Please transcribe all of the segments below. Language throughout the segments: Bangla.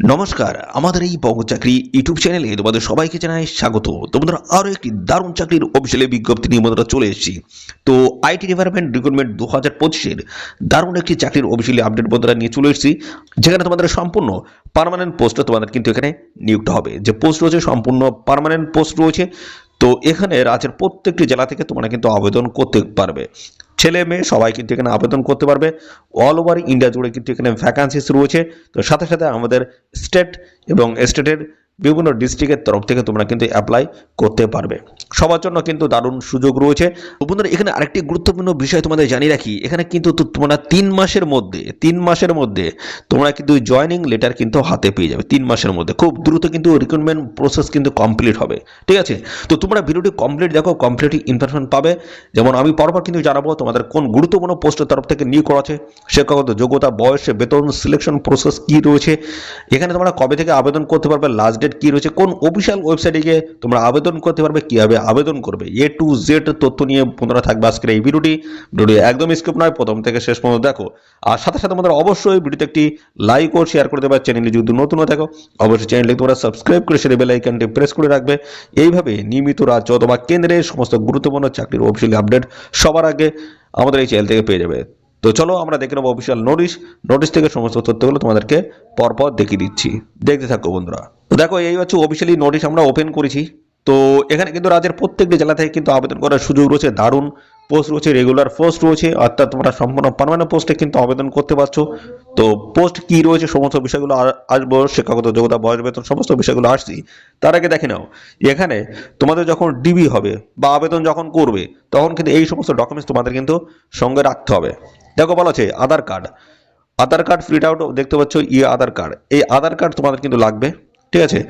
নমস্কার, আমাদের এই বঙ্গ চাকরি ইউটিউব চ্যানেলে তোমাদের সবাইকে জানাই স্বাগত। তোমাদের আরও একটি দারুণ চাকরির অফিসিয়ালি বিজ্ঞপ্তি নিয়ে আমরা চলে এসেছি। তো আইটি ডিপার্টমেন্ট রিক্রুটমেন্ট দু হাজার পঁচিশের দারুণ একটি চাকরির অফিসিয়ালি আপডেট বন্ধুরা নিয়ে চলে এসেছি, যেখানে তোমাদের সম্পূর্ণ পারমানেন্ট পোস্টে তোমাদের কিন্তু এখানে নিয়োগটা হবে। যে পোস্ট রয়েছে, সম্পূর্ণ পারমানেন্ট পোস্ট রয়েছে। তো এখানে রাজ্যের প্রত্যেকটি জেলা থেকে তোমরা কিন্তু আবেদন করতে পারবে। ছেলে মেয়ে সবাই কিন্তু এখানে আবেদন করতে পারবে। অল ওভার ইন্ডিয়া জুড়ে কিন্তু এখানে ভ্যাকান্সিস রয়েছে। তো সাথে সাথে আমাদের স্টেট এবং স্টেটের বিভিন্ন ডিস্ট্রিক্টের তরফ থেকে তোমরা কিন্তু অ্যাপ্লাই করতে পারবে। সবার জন্য কিন্তু দারুণ সুযোগ রয়েছে। বন্ধুরা, এখানে আরেকটি গুরুত্বপূর্ণ বিষয় তোমাদের জানিয়ে রাখি। এখানে কিন্তু তোমরা তিন মাসের মধ্যে, তিন মাসের মধ্যে তোমরা কিন্তু জয়নিং লেটার কিন্তু হাতে পেয়ে যাবে, তিন মাসের মধ্যে। খুব দ্রুত কিন্তু রিক্রুটমেন্ট প্রসেস কিন্তু কমপ্লিট হবে, ঠিক আছে? তো তোমরা ভিডিওটি কমপ্লিট দেখো কমপ্লিট ইনফরমেশন পাবে। যেমন আমি পরপর কিন্তু জানাব তোমাদের কোন গুরুত্বপূর্ণ পোস্টের তরফ থেকে নিয়োগ করা আছে শিক্ষাগত যোগ্যতা, বয়সে, বেতন সিলেকশন প্রসেস কি রয়েছে। এখানে তোমরা কবে থেকে আবেদন করতে পারবে লাস্ট ডেট কি রয়েছে, কোন অফিসিয়াল ওয়েবসাইটে গিয়ে তোমরা আবেদন করতে পারবে, কীভাবে আবেদন করবে এ টু জেড তথ্য নিয়ে বন্ধুরা থাকবে আজকের এই ভিডিওটি ভিডিওটি একদম স্কিপ নয়, প্রথম থেকে শেষ পর্যন্ত দেখো। আর সাথে সাথে তোমাদের অবশ্যই ভিডিওতে একটি লাইক ও শেয়ার করে দেবে চ্যানেলে যদি নতুন থাকো, অবশ্যই চ্যানেলটি তোমরা সাবস্ক্রাইব করে সেটা বেল আইকনটি প্রেস করে রাখবে। এইভাবে নিয়মিত রাজ্য অথবা কেন্দ্রের সমস্ত গুরুত্বপূর্ণ চাকরির অফিসিয়াল আপডেট সবার আগে আমাদের এই চ্যানেল থেকে পেয়ে যাবে। তো চলো আমরা দেখে নেব অফিসিয়াল নোটিশ নোটিশ থেকে সমস্ত তথ্যগুলো তোমাদেরকে পরপর দেখিয়ে দিচ্ছি। দেখতে থাকো বন্ধুরা। তো দেখো, এই হচ্ছে অফিসিয়ালি নোটিশ আমরা ওপেন করেছি। তো এখানে কিন্তু রাজ্যের প্রত্যেকটি জেলা থেকে কিন্তু আবেদন করার সুযোগ রয়েছে। দারুণ পোস্ট রয়েছে রেগুলার পোস্ট রয়েছে। অর্থাৎ তোমরা সম্পূর্ণ পারমানেন্ট পোস্টে কিন্তু আবেদন করতে পারছ। তো পোস্ট কি রয়েছে, সমস্ত বিষয়গুলো আসব। শিক্ষাগত যোগ্যতা, বয়স, বেতন, সমস্ত বিষয়গুলো আসছি। তার আগে দেখে নাও, এখানে তোমাদের যখন ডিবি হবে বা আবেদন যখন করবে, তখন কিন্তু এই সমস্ত ডকুমেন্টস তোমাদের কিন্তু সঙ্গে রাখতে হবে। দেখো বলা আছে, Aadhaar card Aadhaar card print out দেখতে পাচ্ছ ই আধার কার্ড এই আধার কার্ড তোমাদের কিন্তু লাগবে, ঠিক আছে?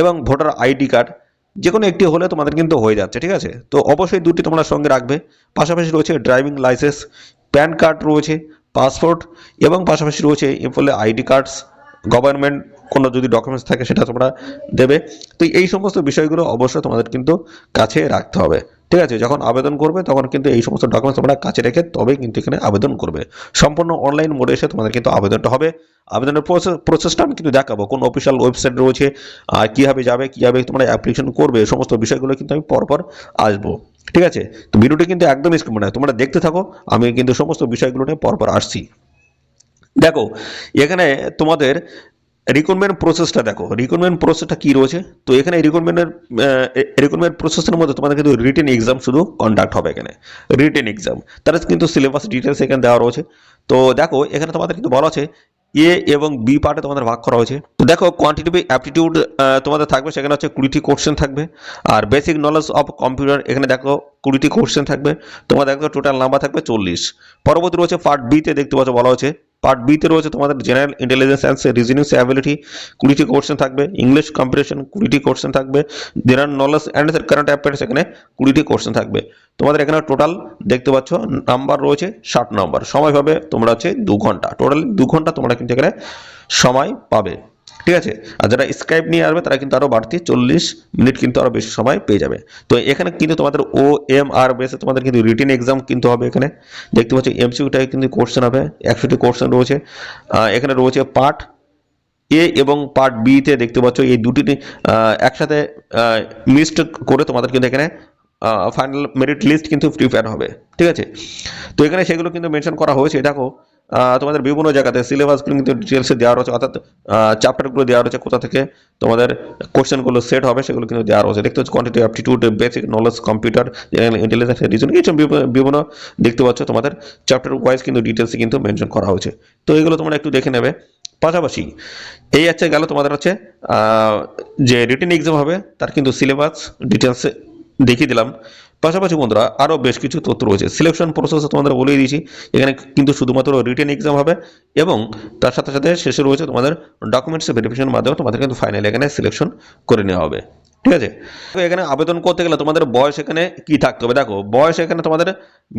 এবং ভোটার আইডি কার্ড যে কোনো একটি হলে তোমাদের কিন্তু হয়ে যাচ্ছে, ঠিক আছে? তো অবশ্যই দুটি তোমরা সঙ্গে রাখবে। পাশাপাশি রয়েছে ড্রাইভিং লাইসেন্স প্যান কার্ড রয়েছে পাসপোর্ট এবং পাশাপাশি রয়েছে ফলে আইডি কার্ডস গভর্নমেন্ট কোনো যদি ডকুমেন্টস থাকে সেটা তোমরা দেবে। তো এই সমস্ত বিষয়গুলো অবশ্যই তোমাদের কিন্তু কাছে রাখতে হবে। ঠিক আছে, যখন আবেদন করবে তখন কিন্তু এই সমস্ত ডকুমেন্টস তোমরা কাছে রেখে তবেই কিন্তু এখানে আবেদন করবে। সম্পূর্ণ অনলাইন মোডে এসে তোমাদের কিন্তু আবেদনটা হবে। আবেদনের প্রসেস প্রসেসটা আমি কিন্তু দেখাবো, কোন অফিসিয়াল ওয়েবসাইট রয়েছে আর কীভাবে যাবে, কীভাবে তোমরা অ্যাপ্লিকেশন করবে সমস্ত বিষয়গুলো কিন্তু আমি পরপর আসব। ঠিক আছে? তো ভিডিওটি কিন্তু একদম স্কিপ নয় তোমরা দেখতে থাকো, আমি কিন্তু সমস্ত বিষয়গুলো নিয়ে পরপর আসছি। দেখো, এখানে তোমাদের রিক্রুটমেন্ট প্রসেসটা দেখো। রিক্রুটমেন্ট প্রসেসটা কি রয়েছে? তো এখানে রিক্রুটমেন্টের রিক্রুটমেন্ট প্রসেসের মধ্যে তোমাদের কিন্তু রিটেন এক্সাম শুধু কন্ডাক্ট হবে এখানে। রিটেন এক্সাম তার কিন্তু সিলেবাস ডিটেলস এখানে দেওয়া রয়েছে। তো দেখো, এখানে তোমাদের কিন্তু বলা আছে এ এবং বি পার্টে তোমাদের ভাগ করা হয়েছে। তো দেখো কোয়ান্টিটিভ অ্যাপটিটিউড তোমাদের থাকবে, সেখানে হচ্ছে কুড়িটি কোশ্চেন থাকবে। আর বেসিক নলেজ অফ কম্পিউটার এখানে দেখো কুড়িটি কোশ্চেন থাকবে। তোমার দেখো টোটাল নাম্বার থাকবে চল্লিশ। পরবর্তী রয়েছে পার্ট বিতে দেখতে পাচ্ছ বলা হয়েছে পার্ট বিতে রয়েছে তোমাদের general intelligence and reasoning ability কুড়িটি কোয়েশ্চেন থাকবে ইংলিশ কম্পিটিশন কুড়িটি কোশ্চেন থাকবে general knowledge and current affairs এখানে কুড়িটি কোয়েশ্চেন থাকবে। তোমাদের এখানে টোটাল দেখতে পাচ্ছ নাম্বার রয়েছে ষাট নাম্বার সময় পাবে তোমরা হচ্ছে দু ঘণ্টা। টোটাল দু ঘণ্টা তোমরা কিন্তু এখানে সময় পাবে। ঠিক আছে? আর যারা স্কাইপ নিয়ে আসবে, তারা কিন্তু আরও বাড়তি চল্লিশ মিনিট কিন্তু আরও বেশি সময় পেয়ে যাবে। তো এখানে কিন্তু তোমাদের ও এম আর বেসে তোমাদের কিন্তু রিটেন এক্সাম কিন্তু হবে এখানে। দেখতে পাচ্ছ এমসিউটাই কিন্তু কোশ্চেন হবে, একশোটি কোশ্চেন রয়েছে। এখানে রয়েছে পার্ট এ এবং পার্ট বিতে দেখতে পাচ্ছ, এই দুটি একসাথে লিস্ট করে তোমাদের কিন্তু এখানে ফাইনাল মেরিট লিস্ট কিন্তু প্রিপেয়ার হবে। ঠিক আছে? তো এখানে সেগুলো কিন্তু মেনশন করা হয়েছে, দেখো। তোমাদের বিভিন্ন জায়গাতে সিলেবাসগুলো কিন্তু ডিটেলসে দেওয়া রয়েছে, অর্থাৎ চ্যাপ্টারগুলো দেওয়া রয়েছে কোথা থেকে তোমাদের কোশ্চেনগুলো সেট হবে সেগুলো কিন্তু দেওয়া রয়েছে। দেখতে পাচ্ছ quantity aptitude basic knowledge computer intelligence reason এইসব বিভিন্ন- দেখতে পাচ্ছ তোমাদের চ্যাপ্টার ওয়াইজ কিন্তু ডিটেলসে কিন্তু মেনশন করা হয়েছে। তো এগুলো তোমরা একটু দেখে নেবে। পাশাপাশি, এই হচ্ছে গেল তোমাদের হচ্ছে যে রিটেন এক্সাম হবে, তার কিন্তু সিলেবাস ডিটেলসে দেখিয়ে দিলাম। পাশাপাশি বন্ধুরা আরও বেশ কিছু তথ্য রয়েছে। সিলেকশন প্রসেস তোমাদের বলেই দিয়েছি। এখানে কিন্তু শুধুমাত্র রিটেন এক্সাম হবে এবং তার সাথে সাথে শেষে রয়েছে তোমাদের ডকুমেন্টস ভেরিফিকেশনের মাধ্যমে তোমাদের কিন্তু ফাইনালি এখানে সিলেকশন করে নেওয়া হবে। ঠিক আছে? তো এখানে আবেদন করতে গেলে তোমাদের বয়স এখানে কি থাকতে হবে? দেখো, বয়স এখানে তোমাদের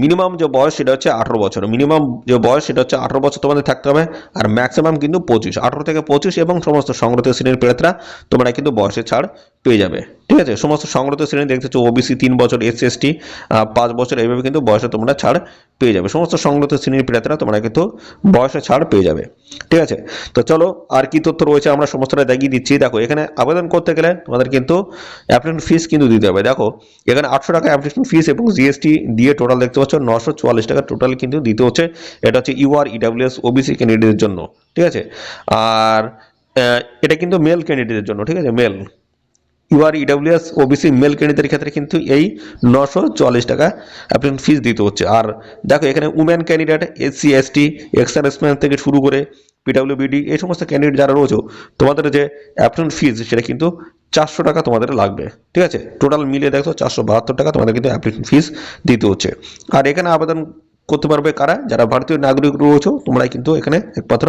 মিনিমাম যে বয়স সেটা হচ্ছে আঠারো বছর। মিনিমাম যে বয়স সেটা হচ্ছে আঠারো বছর তোমাদের থাকতে হবে আর ম্যাক্সিমাম কিন্তু পঁচিশ। আঠারো থেকে পঁচিশ এবং সমস্ত সংগ্রহ শ্রেণির প্রেতরা তোমরা কিন্তু বয়সের ছাড় পেয়ে যাবে। ঠিক আছে? সমস্ত সংগঠিত শ্রেণি দেখতেছো ওবিসি তিন বছর এস এস টি পাঁচ বছর, এইভাবে কিন্তু বয়সে তোমরা ছাড় পেয়ে যাবে। সমস্ত সংগঠিত শ্রেণির প্রার্থীরা তোমরা কিন্তু বয়সে ছাড় পেয়ে যাবে। ঠিক আছে? তো চলো, আর কি তথ্য রয়েছে আমরা সমস্তটা দেখিয়ে দিচ্ছি। দেখো, এখানে আবেদন করতে গেলে তোমাদের কিন্তু অ্যাপ্লিকেশন ফিস কিন্তু দিতে হবে। দেখো, এখানে আটশো টাকা অ্যাপ্লিকেশন ফিস এবং জিএসটি দিয়ে টোটাল দেখতে পাচ্ছ নশো চুয়াল্লিশ টাকা টোটাল কিন্তু দিতে হচ্ছে। এটা হচ্ছে ইউআর ইডাব্লিউএস ওবিসি ক্যান্ডিডেটের জন্য। ঠিক আছে? আর এটা কিন্তু মেল ক্যান্ডিডেটের জন্য। ঠিক আছে? Male UR EWS OBC male ক্যান্ডিডেটের ক্ষেত্রে কিন্তু এই নশো চুয়াল্লিশ টাকা অ্যাপ্লিকেশন ফিস দিতে হচ্ছে। আর দেখো, এখানে women candidate SC ST ex serviceman থেকে শুরু করে পিডাব্লিউবিডি এই সমস্ত ক্যান্ডিডেট যারা রয়েছে, তোমাদের যে অ্যাপ্লিকেশন ফিস সেটা কিন্তু চারশো টাকা তোমাদের লাগবে। ঠিক আছে? টোটাল মিলিয়ে দেখো, চারশো বাহাত্তর টাকা তোমাদের কিন্তু অ্যাপ্লিকেশন ফিস দিতে হচ্ছে। আর এখানে আবেদন করতে পারবে কারা? যারা ভারতীয় নাগরিক রয়েছে তোমরা কিন্তু এখানে একমাত্র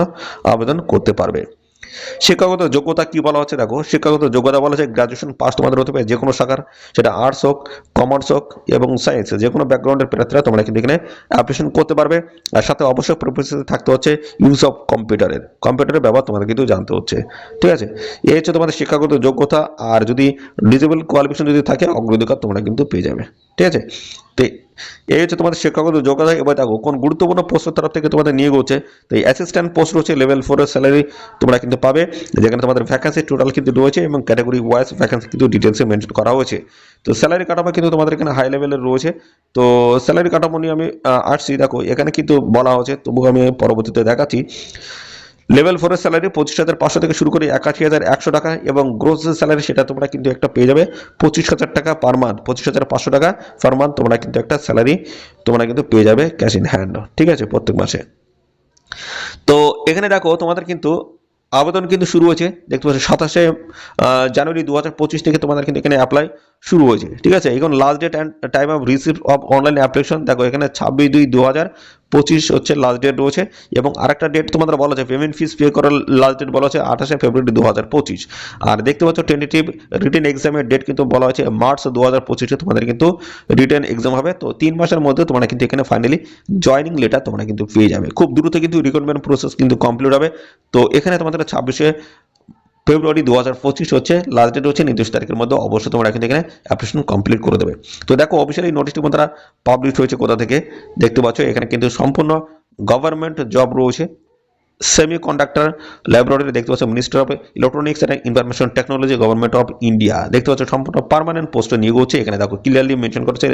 আবেদন করতে পারবে। শিক্ষাগত যোগ্যতা কি বলা হচ্ছে? দেখো, শিক্ষাগত যোগ্যতা বলা হচ্ছে গ্রাজুয়েশন পাস তোমাদের হতে পারে যে কোনো শাখার, সেটা আর্টস হোক কমার্স হোক এবং সায়েন্স যে কোনো ব্যাকগ্রাউন্ডের প্রার্থীরা তোমরা কিন্তু এখানে অ্যাপ্লিকেশন করতে পারবে। আর সাথে অবশ্যই প্রফেসর থাকতে হচ্ছে ইউজ অফ কম্পিউটারের কম্পিউটারের ব্যবহার তোমাদের কিন্তু জানতে হচ্ছে। ঠিক আছে? এই হচ্ছে তোমাদের শিক্ষাগত যোগ্যতা। আর যদি ডিজেবল কোয়ালিফিকেশন যদি থাকে, অগ্রাধিকার তোমরা কিন্তু পেয়ে যাবে। ঠিক আছে? তো এই হচ্ছে তোমাদের শিক্ষাগত যোগ্যতা এবার দেখো, কোন গুরুত্বপূর্ণ পোস্টের তরফ থেকে তোমাদের নিয়োগ হচ্ছে। তো এই অ্যাসিস্ট্যান্ট পোস্ট রয়েছে লেভেল ফোরের স্যালারি তোমরা কিন্তু পাবে। যেখানে তোমাদের ভ্যাকান্সি টোটাল কিন্তু রয়েছে এবং ক্যাটাগরি ওয়াইজ ভ্যাকান্সি কিন্তু ডিটেলসে মেনশন করা হয়েছে। তো স্যালারি কাঠামো কিন্তু তোমাদের এখানে হাই লেভেলের রয়েছে। তো স্যালারি কাঠামো নিয়ে আমি আসছি। দেখো, এখানে কিন্তু বলা হয়েছে তবু আমি পরবর্তীতে দেখাচ্ছি। লেভেল ফোরের স্যালারি পঁচিশ হাজার পাঁচশো থেকে শুরু করে একাশি হাজার একশো টাকা এবং গ্রোস স্যালারি সেটা তোমরা কিন্তু একটা পেয়ে যাবে। পঁচিশ হাজার টাকা পার মান্থ পঁচিশ হাজার পাঁচশো টাকা পার মান্থ তোমরা কিন্তু একটা স্যালারি তোমরা কিন্তু পেয়ে যাবে ক্যাশ ইন হ্যান্ড ঠিক আছে? প্রত্যেক মাসে। তো এখানে দেখো, তোমাদের কিন্তু আবেদন কিন্তু শুরু হয়েছে। দেখতে পাচ্ছ, সাতাশে জানুয়ারি দু হাজার পঁচিশ থেকে তোমাদের কিন্তু এখানে অ্যাপ্লাই শুরু হয়েছে, ঠিক আছে? এখন last date and time of receive of online application দেখো এখানে ছাব্বিশ দুই দু হাজার পঁচিশ হচ্ছে লাস্ট ডেট রয়েছে এবং আরেকটা ডেট তোমাদের বলা আছে পেমেন্ট ফিস পে করার লাস্ট ডেট বলা আছে আঠাশে ফেব্রুয়ারি দু হাজার পঁচিশ। আর দেখতে পাচ্ছ টেন্টেটিভ রিটেন এক্সামের ডেট কিন্তু বলা হয়েছে মার্চ দু হাজার পঁচিশে তোমাদের কিন্তু রিটেন এক্সাম হবে। তো তিন মাসের মধ্যে তোমরা কিন্তু এখানে ফাইনালি জয়নিং লেটার তোমরা কিন্তু পেয়ে যাবে। খুব দ্রুত কিন্তু রিক্রুটমেন্ট প্রসেস কিন্তু কমপ্লিট হবে। তো এখানে তোমাদের ছাব্বিশে ফেব্রুয়ারি দু হাজার পঁচিশ হচ্ছে লাস্ট ডেট হচ্ছে নির্দিষ্ট তারিখের মধ্যে। অবশ্যই তোমরা কিন্তু এখানে অ্যাপ্লিকেশন কমপ্লিট করে দেবে। তো দেখো অফিসিয়ালি এই নোটিশটি তারা পাবলিশ হয়েছে কোথা থেকে? দেখতে পাচ্ছ, এখানে কিন্তু সম্পূর্ণ গভর্নমেন্ট জব রয়েছে। সেমি কন্ডাক্টর ল্যাবরেটরি দেখতে পাচ্ছ minister of electronics and information technology government of India দেখতে পাচ্ছ সম্পূর্ণ পার্মানেন্ট পোস্টে নিয়োগ হচ্ছে। এখানে দেখো ক্লিয়ারলি মেনশন করছে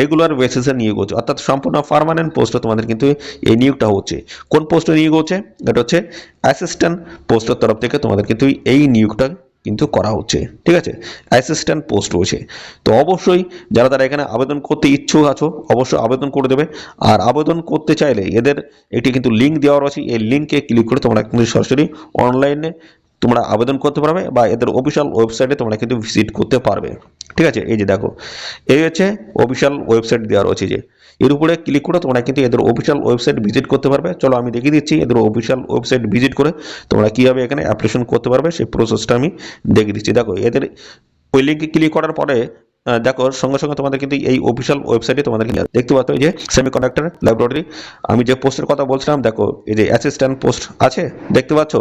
রেগুলার বেসিসে নিয়োগ হচ্ছে। অর্থাৎ সম্পূর্ণ পার্মানেন্ট পোস্টে তোমাদের কিন্তু এই নিয়োগটা হচ্ছে। কোন পোস্টে নিয়োগ হচ্ছে? এটা হচ্ছে অ্যাসিস্ট্যান্ট পোস্টের তরফ থেকে তোমাদের কিন্তু এই নিয়োগটা কিন্তু করা হচ্ছে, ঠিক আছে? অ্যাসিস্ট্যান্ট পোস্ট রয়েছে। তো অবশ্যই যারা তারা এখানে আবেদন করতে ইচ্ছুক আছো, অবশ্যই আবেদন করে দেবে। আর আবেদন করতে চাইলে এদের একটি কিন্তু লিঙ্ক দেওয়া রয়েছে। এই লিঙ্কে ক্লিক করে তোমরা কিন্তু সরাসরি অনলাইনে তোমরা আবেদন করতে পারবে বা এদের অফিসিয়াল ওয়েবসাইটে তোমরা কিন্তু ভিজিট করতে পারবে। ঠিক আছে? এই যে দেখো, এই হচ্ছে অফিসিয়াল ওয়েবসাইট দেওয়া রয়েছে যে এর উপরে ক্লিক করে তোমরা কিন্তু এদের অফিসিয়াল ওয়েবসাইট ভিজিট করতে পারবে। চলো আমি দেখিয়ে দিচ্ছি এদের অফিসিয়াল ওয়েবসাইট ভিজিট করে তোমরা কীভাবে এখানে অ্যাপ্লিকেশন করতে পারবে, সেই প্রসেসটা আমি দেখিয়ে দিচ্ছি। দেখো, এদের ওই লিঙ্কে ক্লিক করার পরে দেখো সঙ্গে সঙ্গে তোমাদের কিন্তু এই অফিসিয়াল ওয়েবসাইটে তোমাদের দেখতে পাচ্ছ যে সেমি কন্ডাক্টর ল্যাবরেটরি আমি যে পোস্টের কথা বলছিলাম, দেখো, এই যে অ্যাসিস্ট্যান্ট পোস্ট আছে, দেখতে পাচ্ছ?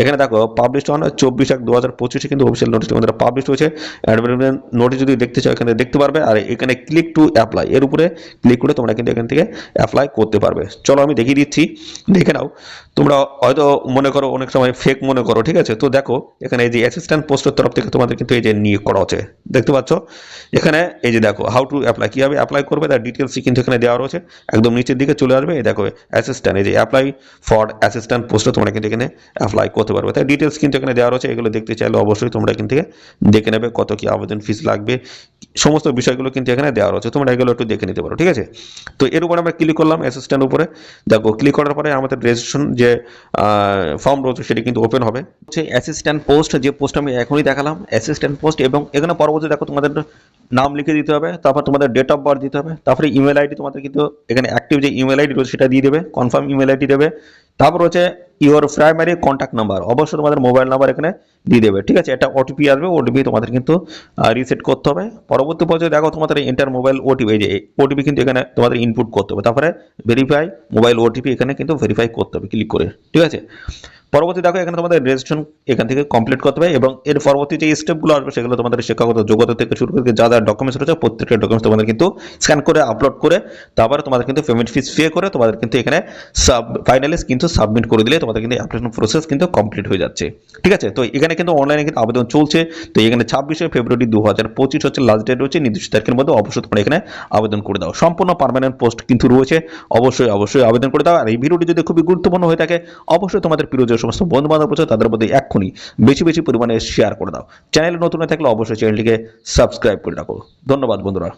এখানে দেখো পাবলিশ অন চব্বিশ এক দু হাজার পঁচিশে কিন্তু অফিসিয়াল নোটিশ তোমাদের পাবলিশ হয়েছে। অ্যাডভার্টাইজমেন্ট নোটিশ যদি দেখতে চাও, এখানে দেখতে পারবে। আর এখানে ক্লিক টু অ্যাপ্লাই এর উপরে ক্লিক করে তোমরা কিন্তু এখান থেকে অ্যাপ্লাই করতে পারবে। চলো, আমি দেখিয়ে দিচ্ছি। দেখে নাও, তোমরা হয়তো মনে করো, অনেক সময় ফেক মনে করো, ঠিক আছে? তো দেখো, এখানে এই যে অ্যাসিস্ট্যান্ট পোস্টের তরফ থেকে তোমাদের কিন্তু এই যে নিয়োগ করা হচ্ছে, দেখতে পাচ্ছ? এখানে এই যে দেখো হাউ টু অ্যাপ্লাই কীভাবে অ্যাপ্লাই করবে, তার ডিটেলসই কিন্তু এখানে দেওয়া রয়েছে। একদম নিচের দিকে চলে আসবে, এই দেখো অ্যাসিস্ট্যান্ট এই যে অ্যাপ্লাই ফর অ্যাসিস্ট্যান্ট পোস্টে তোমরা কিন্তু এখানে অ্যাপ্লাই করতে পারবে। তাই ডিটেলস কিন্তু এখানে দেওয়া রয়েছে, এগুলো দেখতে চাইলে অবশ্যই তোমরা এখান থেকে দেখে নেবে কত কি আবেদন ফিস লাগবে, সমস্ত বিষয়গুলো কিন্তু এখানে দেওয়া রয়েছে, তোমরা এগুলো একটু দেখে নিতে পারো, ঠিক আছে? তো এর উপরে আমরা ক্লিক করলাম অ্যাসিস্ট্যান্ট উপরে, দেখো ক্লিক করার পরে আমাদের রেজিস্ট্রেশন যে ফর্ম রয়েছে, সেটি কিন্তু ওপেন হবে। হচ্ছে অ্যাসিস্ট্যান্ট পোস্ট যে পোস্ট আমি এখনই দেখালাম অ্যাসিস্ট্যান্ট পোস্ট এবং এখানে পরবর্তী দেখো তোমাদের নাম লিখে দিতে হবে, তারপর তোমাদের ডেট অফ বার্থ দিতে হবে, তারপরে ইমেল আইডি তোমাদের কিন্তু এখানে অ্যাক্টিভ যে ইমেল আইডি রয়েছে সেটা দিয়ে দেবে কনফার্ম ইমেল আইডি দেবে, তারপর হচ্ছে ইওর প্রাইমারি কন্ট্যাক্ট নাম্বার অবশ্যই তোমাদের মোবাইল নাম্বার এখানে দিয়ে দেবে, ঠিক আছে? একটা ওটিপি আসবে ওটিপি তোমাদের কিন্তু রিসেট করতে হবে। পরবর্তী পর্যায়ে দেখো তোমাদের এন্টার মোবাইল ওটিপি এই যে ওটিপি কিন্তু এখানে তোমাদের ইনপুট করতে হবে, তারপরে ভেরিফাই মোবাইল ওটিপি এখানে কিন্তু ভেরিফাই করতে হবে ক্লিক করে, ঠিক আছে? পরবর্তী দেখো, এখানে তোমাদের রেজিস্ট্রেশন এখান থেকে কমপ্লিট করতে হবে এবং এর পরবর্তী যে স্টেপগুলো আসবে, সেগুলো তোমাদের শিক্ষাগত যোগ্যতা থেকে শুরু করে যা যা ডকুমেন্টস রয়েছে, প্রত্যেকটা ডকুমেন্টস তোমাদের কিন্তু স্ক্যান করে আপলোড করে, তারপরে তোমাদের কিন্তু পেমেন্ট ফিস পে করে, তোমাদের কিন্তু এখানে সাব ফাইনালিস কিন্তু সাবমিট করে দিলে তোমাদের কিন্তু অ্যাপ্লিকেশন প্রসেস কিন্তু কমপ্লিট হয়ে যাচ্ছে। ঠিক আছে? তো এখানে কিন্তু অনলাইনে কিন্তু আবেদন চলছে। তো এখানে ছাব্বিশে ফেব্রুয়ারি দু হাজার পঁচিশ হচ্ছে লাস্ট ডেট রয়েছে, নির্দিষ্ট তারিখের মধ্যে অবশ্যই তোমরা এখানে আবেদন করে দাও। সম্পূর্ণ পার্মানেন্ট পোস্ট কিন্তু রয়েছে। অবশ্যই অবশ্যই আবেদন করে দাও। আর এই ভিডিওটি যদি খুবই গুরুত্বপূর্ণ হয়ে থাকে, অবশ্যই তোমাদের প্রিয় সমস্ত বন্ধু বান্ধব রয়েছে, তাদের মধ্যে এক্ষুনি বেশি বেশি পরিমাণে শেয়ার করে দাও। চ্যানেলে নতুন থাকলে অবশ্যই চ্যানেলটিকে সাবস্ক্রাইব করে রাখো। ধন্যবাদ বন্ধুরা।